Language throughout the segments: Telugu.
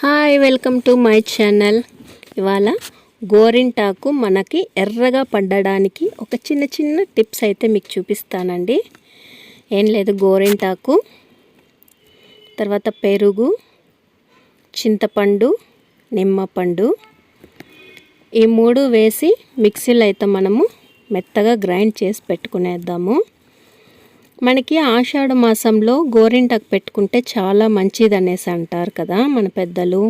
Hi welcome to my channel. ఇవాళ గోరింటాకు మనకి ఎర్రగా పడ్డడానికి ఒక చిన్న చిన్న టిప్స్ అయితే మీకు చూపిస్తానండి. ఏం లేదు గోరింటాకు తర్వాత పెరుగు చింతపండు నిమ్మపండు. ఈ మూడు వేసి మిక్సీలో అయితే మనము మెత్తగా గ్రైండ్ చేసి పెట్టుకునేద్దాము. మనకి ఆషాఢ మాసంలో గోరింటాకు పెట్టుకుంటే చాలా మంచిది అనేసి అంటారు కదా మన పెద్దలు.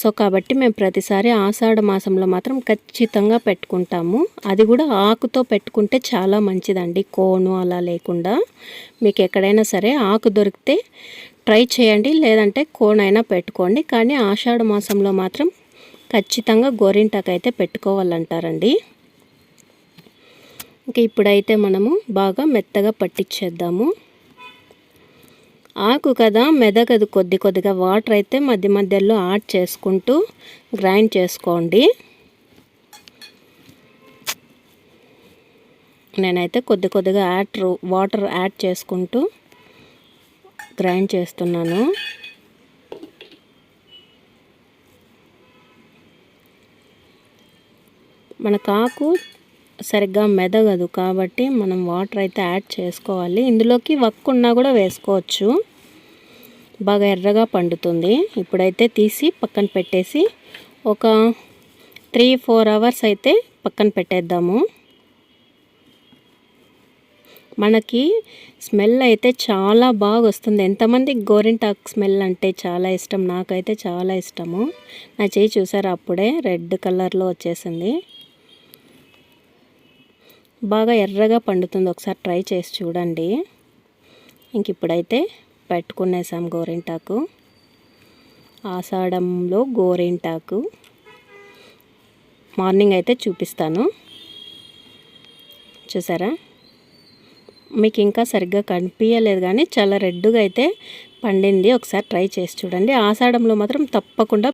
సో కాబట్టి మేము ప్రతిసారి ఆషాఢ మాసంలో మాత్రం ఖచ్చితంగా పెట్టుకుంటాము. అది కూడా ఆకుతో పెట్టుకుంటే చాలా మంచిదండి కోను అలా లేకుండా. మీకు ఎక్కడైనా సరే ఆకు దొరికితే ట్రై చేయండి లేదంటే కోనైనా పెట్టుకోండి. కానీ ఆషాఢ మాసంలో మాత్రం ఖచ్చితంగా గోరింటాకు అయితే పెట్టుకోవాలంటారండి. ఇంక ఇప్పుడైతే మనము బాగా మెత్తగా పట్టించేద్దాము ఆకు కదా మెదగదు కొద్ది కొద్దిగా వాటర్ అయితే మధ్య మధ్యలో యాడ్ చేసుకుంటూ గ్రైండ్ చేసుకోండి. నేనైతే కొద్ది కొద్దిగా యాడ్ వాటర్ యాడ్ చేసుకుంటూ గ్రైండ్ చేస్తున్నాను. మన కాకు సరిగ్గా మెదగదు కాబట్టి మనం వాటర్ అయితే యాడ్ చేసుకోవాలి. ఇందులోకి వక్కు ఉన్నా కూడా వేసుకోవచ్చు. బాగా ఎర్రగా పండుతుంది. ఇప్పుడైతే తీసి పక్కన పెట్టేసి ఒక త్రీ ఫోర్ అవర్స్ అయితే పక్కన పెట్టేద్దాము. మనకి స్మెల్ అయితే చాలా బాగా వస్తుంది. ఎంతమంది గోరింటాక్ స్మెల్ అంటే చాలా ఇష్టం. నాకైతే చాలా ఇష్టము. నా చేయి చూసారా? అప్పుడే రెడ్ కలర్లో వచ్చేసింది. బాగా ఎర్రగా పండుతుంది. ఒకసారి ట్రై చేసి చూడండి. ఇంక ఇప్పుడైతే పెట్టుకునేసాం గోరింటాకు. ఆషాఢంలో గోరింటాకు. మార్నింగ్ అయితే చూపిస్తాను. చూసారా? మీకు ఇంకా సరిగ్గా కనిపించలేదు కానీ చాలా రెడ్గా అయితే పండింది. ఒకసారి ట్రై చేసి చూడండి. ఆషాఢంలో మాత్రం తప్పకుండా